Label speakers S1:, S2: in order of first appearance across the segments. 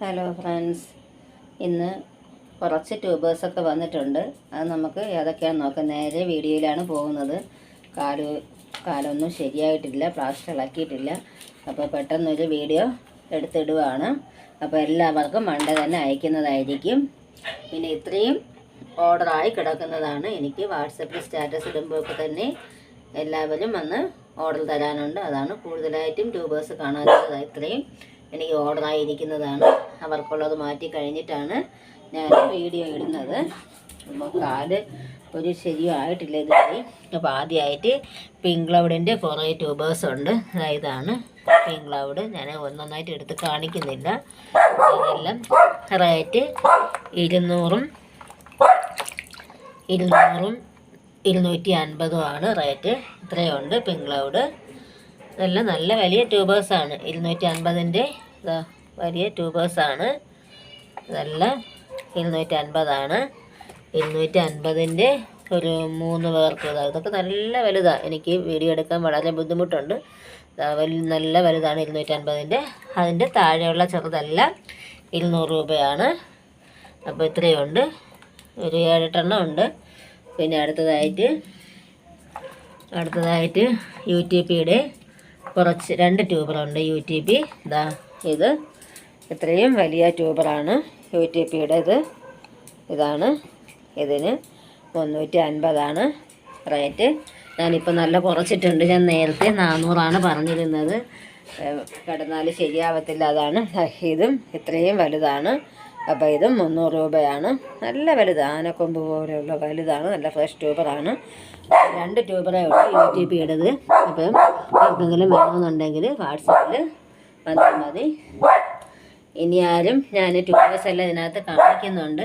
S1: Hello friends ഇന്ന് കുറച്ച് ട്യൂബേഴ്സൊക്കെ വന്നിട്ടുണ്ട്. അത് നമുക്ക് ഏതൊക്കെയാണെന്ന് നോക്കാം നേരെ വീഡിയോയിലാണ് പോകുന്നത്. കാൽ കാലൊന്നും ശരിയായിട്ടില്ല പ്ലാസ്റ്റർ ഇളക്കിയിട്ടില്ല. അപ്പോൾ പെട്ടെന്നൊരു വീഡിയോ എടുത്തിടുവാണ്. അപ്പോൾ എല്ലാവർക്കും മണ്ട തന്നെ അയക്കുന്നതായിരിക്കും. പിന്നെ ഇത്രയും ഓർഡറായി കിടക്കുന്നതാണ്. എനിക്ക് വാട്സപ്പിൽ സ്റ്റാറ്റസ് ഇടുമ്പോഴൊക്കെ തന്നെ എല്ലാവരും വന്ന് ഓർഡർ തരാനുണ്ട്. അതാണ് കൂടുതലായിട്ടും ട്യൂബേഴ്സ് കാണാത്തത് ഇത്രയും എനിക്ക് ഓർഡറായിരിക്കുന്നതാണ് അവർക്കുള്ളത് മാറ്റി കഴിഞ്ഞിട്ടാണ് ഞാൻ വീഡിയോ ഇടുന്നത്. അപ്പോൾ കാൽ ഒരു ശരിയായിട്ടില്ല ഇതുവരെ അപ്പോൾ ആദ്യമായിട്ട് പിങ്ക് ക്ലൗഡിന്റെ കുറേ ട്യൂബേഴ്സ് ഉണ്ട്. ഇതാണ് പിങ്ക് ക്ലൗഡ് ഞാൻ ഒന്നൊന്നായിട്ട് എടുത്ത് കാണിക്കുന്നില്ല. ഇതെല്ലാം റേറ്റ് ഇരുന്നൂറും ഇരുന്നൂറും ഇരുന്നൂറ്റി ആണ് റേറ്റ്. ഇത്രയുണ്ട് പിങ്ക് ക്ലൗഡ് ഇതെല്ലാം നല്ല വലിയ ട്യൂബേഴ്സാണ് ഇരുന്നൂറ്റി അൻപതിന്റെ വലിയ ട്യൂബേഴ്സാണ് നല്ല ഇരുന്നൂറ്റി അൻപതാണ് ഇരുന്നൂറ്റി അൻപതിന്റെ ഒരു മൂന്ന് പേർക്ക് ഇതാ ഇതൊക്കെ നല്ല വലുതാണ് എനിക്ക് വീഡിയോ എടുക്കാൻ വളരെ ബുദ്ധിമുട്ടുണ്ട്. നല്ല വലുതാണ് ഇരുന്നൂറ്റി അൻപതിന്റെ അതിന്റെ താഴെയുള്ള ചെറുതെല്ലാം ഇരുന്നൂറ് രൂപയാണ്. അപ്പോൾ ഇത്രയുണ്ട് ഒരു ഏഴെട്ടെണ്ണം ഉണ്ട്. പിന്നെ അടുത്തതായിട്ട് അടുത്തതായിട്ട് യു ടി പിയുടെ കുറച്ച് രണ്ട് ട്യൂബറുണ്ട് യു ടി പി. ഇതാ ഇത് ഇത്രയും വലിയ ട്യൂബറാണ് യു ടി പിയുടെ ഇത് ഇതാണ്. ഇതിന് മുന്നൂറ്റി അൻപതാണ് റേറ്റ്. ഞാനിപ്പോൾ നല്ല കുറച്ചിട്ടുണ്ട്. ഞാൻ നേരത്തെ നാനൂറാണ് പറഞ്ഞിരുന്നത്. കിടന്നാൽ ശരിയാവത്തില്ല. അതാണ് ഇതും ഇത്രയും വലുതാണ്. അപ്പോൾ ഇതും മുന്നൂറ് രൂപയാണ്. നല്ല വലുത്. ആനക്കൊമ്പ് പോലെയുള്ള വലുതാണ്. നല്ല ഫ്രഷ് ട്യൂബറാണ്. രണ്ട് ട്യൂബറേ ഉള്ളൂ യു ടി പി ഇടത് അപ്പം ആർക്കെങ്കിലും വേണമെന്നുണ്ടെങ്കിൽ വാട്സപ്പിൽ വന്നാൽ മതി. ഇനി ആരും ഞാൻ ട്യൂബേഴ്സ് എല്ലാം ഇതിനകത്ത് കാണിക്കുന്നുണ്ട്.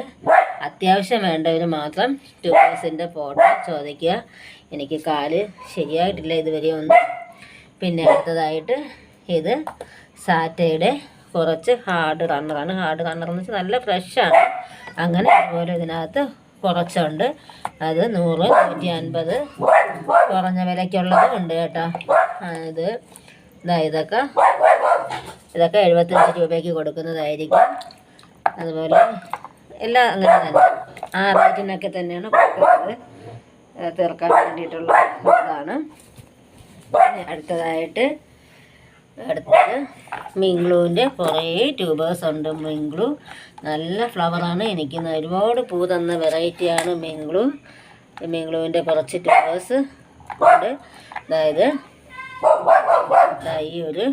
S1: അത്യാവശ്യം വേണ്ടവർ മാത്രം ട്യൂബേഴ്സിന്റെ ഫോട്ടോ ചോദിക്കുക. എനിക്ക് കാൽ ശരിയായിട്ടില്ല ഇതുവരെ ഒന്നും. പിന്നെ അടുത്തതായിട്ട് ഇത് സാറ്റയുടെ കുറച്ച് ഹാർഡ് റണ്ണറാണ് ഹാർഡ് റണ്ണർ എന്ന് വെച്ചാൽ നല്ല ഫ്രഷാണ് അങ്ങനെ അതുപോലെ ഇതിനകത്ത് കുറച്ചുണ്ട്. അത് നൂറ് നൂറ്റി അൻപത് കുറഞ്ഞ വിലയ്ക്കുള്ളതും ഉണ്ട് കേട്ടോ. ഇത് ഇതാ ഇതൊക്കെ ഇതൊക്കെ എഴുപത്തഞ്ച് രൂപയ്ക്ക് കൊടുക്കുന്നതായിരിക്കും. അതുപോലെ എല്ലാം അങ്ങനെ തന്നെ. ആ റേറ്റിനൊക്കെ തന്നെയാണ് കൊടുക്കുന്നത്. തീർക്കാൻ വേണ്ടിയിട്ടുള്ള ഇതാണ്. അടുത്തതായിട്ട് അടുത്തത് മിങ്ക്ലൂവിന്റെ കുറേ ട്യൂബേഴ്സ് ഉണ്ട് മിങ്ക്ലു നല്ല ഫ്ലവറാണ്. എനിക്ക് ഒരുപാട് പൂ തന്ന വെറൈറ്റിയാണ് മിങ്ക്ലു മിങ്ക്ലുവിന്റെ കുറച്ച് ട്യൂബേഴ്സ് ഉണ്ട്. അതായത് ഈ ഒരു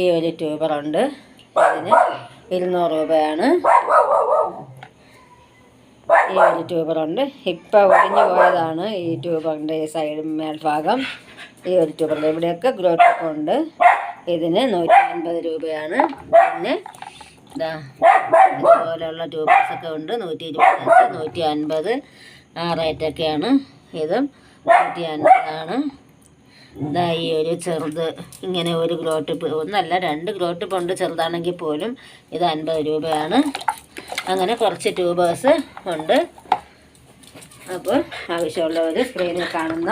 S1: ഈ ഒരു ട്യൂബറുണ്ട് ഇതിന് ഇരുന്നൂറ് രൂപയാണ്. ഈ ഒരു ട്യൂബറുണ്ട് ഇപ്പം ഒടിഞ്ഞു പോയതാണ് ഈ ട്യൂബറിന്റെ ഈ സൈഡ് മേൽഭാഗം. ഈ ഒരു ട്യൂബറിന്റെ ഇവിടെയൊക്കെ ഗ്രോട്ടപ്പ് ഉണ്ട്. ഇതിന് നൂറ്റി അൻപത് രൂപയാണ്. പിന്നെ ഇതാ ഇതുപോലെയുള്ള ട്യൂബേഴ്സൊക്കെ ഉണ്ട്. നൂറ്റി ഇരുപത്തഞ്ച് നൂറ്റി അൻപത് ആ റേറ്റൊക്കെയാണ്. ഇതും നൂറ്റി അൻപതാണ് ഇതാ ഈ ഒരു ചെറുത് ഇങ്ങനെ ഒരു ഗ്രോട്ടിപ്പ് ഒന്നല്ല രണ്ട് ഗ്രോട്ടിപ്പ് ഉണ്ട് ചെറുതാണെങ്കിൽ പോലും. ഇത് അൻപത് രൂപയാണ്. അങ്ങനെ കുറച്ച് ട്യൂബേഴ്സ് ഉണ്ട്. അപ്പോൾ ആവശ്യമുള്ളവർ സ്ക്രീനിൽ കാണുന്ന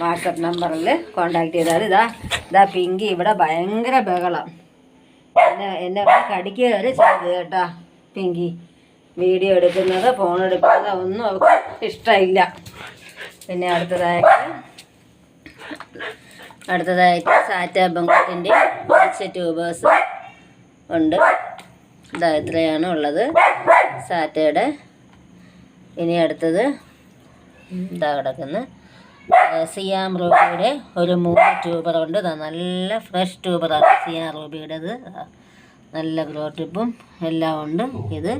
S1: വാട്സപ്പ് നമ്പറിൽ കോണ്ടാക്ട് ചെയ്താൽ ഇതാ ഇതാ പിങ്കി ഇവിടെ ഭയങ്കര ബഹളം. എന്നെ എന്നെ കടിക്കുക വരെ ചെയ്ത് കേട്ടാ പിങ്കി വീഡിയോ എടുക്കുന്നത് ഫോൺ എടുക്കുന്നത് ഒന്നും അവർക്ക് ഇഷ്ടമില്ല. പിന്നെ അടുത്തതായിട്ട് അടുത്തതായിട്ട് സാറ്റ ബംഗത്തിന്റെ കുറച്ച് ട്യൂബേഴ്സ് ഉണ്ട്. ഇതാ ഇത്രയാണ് ഉള്ളത്. സാറ്റയുടെ. ഇനി അടുത്തത് ഇതാ കിടക്കുന്നു. സിയാം റൂബിയുടെ ഒരു മൂന്ന് ട്യൂബറുണ്ട് നല്ല ഫ്രഷ് ട്യൂബറാണ് സിയാം റൂബിയുടേത്. നല്ല ഗ്രോ ടിപ്പും എല്ലാം ഉണ്ട്. ഇത്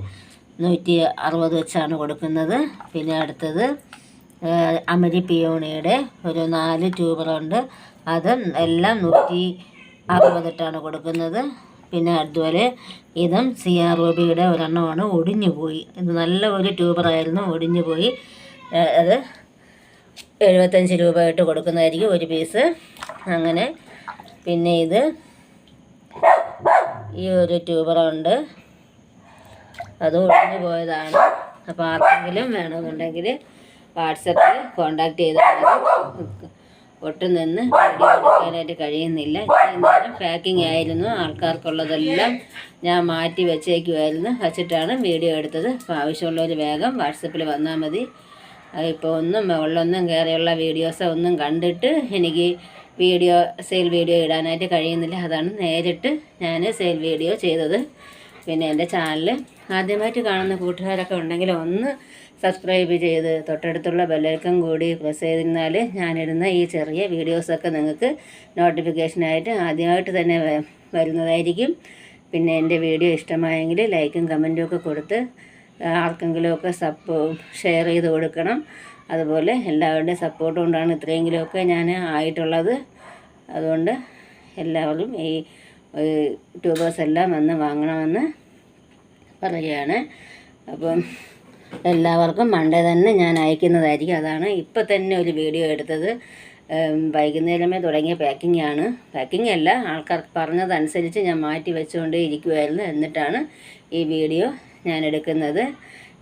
S1: നൂറ്റി അറുപത് വെച്ചാണ് കൊടുക്കുന്നത്. പിന്നെ അടുത്തത് അമരി പിയോണിയുടെ ഒരു നാല് ട്യൂബറുണ്ട്. അത് എല്ലാം നൂറ്റി അറുപതിട്ടാണ് കൊടുക്കുന്നത്. പിന്നെ അതുപോലെ ഇതും സിയാ റൂബിയുടെ ഒരെണ്ണമാണ്. ഒടിഞ്ഞു പോയി. ഇത് നല്ല ഒരു ട്യൂബറായിരുന്നു. ഒടിഞ്ഞു പോയി. അത് എഴുപത്തഞ്ച് രൂപ ഇട്ട് കൊടുക്കുന്നതായിരിക്കും ഒരു പീസ്. അങ്ങനെ പിന്നെ ഇത് ഈ ഒരു ട്യൂബറുണ്ട്. അത് ഒടിഞ്ഞു പോയതാണ്. അപ്പോൾ ആർക്കെങ്കിലും വേണമെന്നുണ്ടെങ്കിൽ വാട്സപ്പിൽ കോണ്ടാക്ട് ചെയ്താൽ ഒട്ടും നിന്ന് വീഡിയോ എടുക്കാനായിട്ട് കഴിയുന്നില്ല. എന്നാലും പാക്കിംഗ് ആയിരുന്നു. ആൾക്കാർക്കുള്ളതെല്ലാം ഞാൻ മാറ്റി വെച്ചേക്കുമായിരുന്നു വച്ചിട്ടാണ് വീഡിയോ എടുത്തത്. അപ്പോൾ ആവശ്യമുള്ളവർ വേഗം വാട്സപ്പിൽ വന്നാൽ മതി. ഇപ്പോൾ ഒന്നും മുകളിലൊന്നും കയറിയുള്ള വീഡിയോസ് ഒന്നും കണ്ടിട്ട് എനിക്ക് വീഡിയോ സെയിൽ വീഡിയോ ഇടാനായിട്ട് കഴിയുന്നില്ല. അതാണ് നേരിട്ട് ഞാൻ സെയിൽ വീഡിയോ ചെയ്തത്. പിന്നെ എന്റെ ചാനൽ ആദ്യമായിട്ട് കാണുന്ന കൂട്ടുകാരൊക്കെ ഉണ്ടെങ്കിൽ ഒന്ന് സബ്സ്ക്രൈബ് ചെയ്ത് തൊട്ടടുത്തുള്ള ബെല്ലൈക്കൺ കൂടി പ്രസ് ചെയ്തിരുന്നാൽ ഞാനിടുന്ന ഈ ചെറിയ വീഡിയോസൊക്കെ നിങ്ങൾക്ക് നോട്ടിഫിക്കേഷനായിട്ട് ആദ്യമായിട്ട് തന്നെ വരുന്നതായിരിക്കും. പിന്നെ എന്റെ വീഡിയോ ഇഷ്ടമായെങ്കിൽ ലൈക്കും കമന്റും ഒക്കെ കൊടുത്ത് ആർക്കെങ്കിലുമൊക്കെ സപ്പോ ഷെയർ ചെയ്ത് കൊടുക്കണം. അതുപോലെ എല്ലാവരുടെയും സപ്പോർട്ട് കൊണ്ടാണ് ഇത്രയെങ്കിലുമൊക്കെ ഞാൻ ആയിട്ടുള്ളത്. അതുകൊണ്ട് എല്ലാവരും ഈ ട്യൂബേഴ്സ് എല്ലാം വന്ന് വാങ്ങണമെന്ന് പറയുകയാണ്. അപ്പം എല്ലാവർക്കും മൺഡേ തന്നെ ഞാൻ അയക്കുന്നതായിരിക്കും. അതാണ് ഇപ്പം തന്നെ ഒരു വീഡിയോ എടുത്തത്. വൈകുന്നേരമേ തുടങ്ങിയ പാക്കിംഗ് ആണ്. പാക്കിംഗ് അല്ല ആൾക്കാർ പറഞ്ഞതനുസരിച്ച് ഞാൻ മാറ്റി വെച്ചുകൊണ്ട് ഇരിക്കുമായിരുന്നു എന്നിട്ടാണ് ഈ വീഡിയോ ഞാൻ എടുക്കുന്നത്.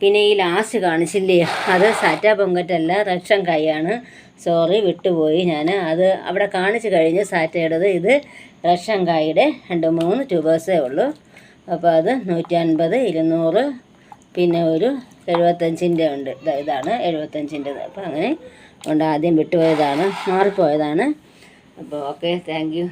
S1: പിന്നെ ഈ ലാസ്റ്റ് കാണിച്ചില്ലേ? അത് സാറ്റ പൊങ്കറ്റല്ല റക്ഷൻ കൈയാണ് സോറി വിട്ടുപോയി ഞാൻ. അത് അവിടെ കാണിച്ചു കഴിഞ്ഞ് സാറ്റയുടേത് ഇത് റക്ഷൻ കായുടെ രണ്ട് മൂന്ന് ട്യൂബേഴ്സേ ഉള്ളൂ. അപ്പോൾ അത് നൂറ്റി അൻപത് ഇരുന്നൂറ് പിന്നെ ഒരു എഴുപത്തഞ്ചിന്റെ ഉണ്ട്. ഇതാണ് എഴുപത്തഞ്ചിന്റെത് അപ്പോൾ അങ്ങനെ കൊണ്ട് ആദ്യം വിട്ടുപോയതാണ് മാറിപ്പോയതാണ്. അപ്പോൾ ഓക്കെ താങ്ക്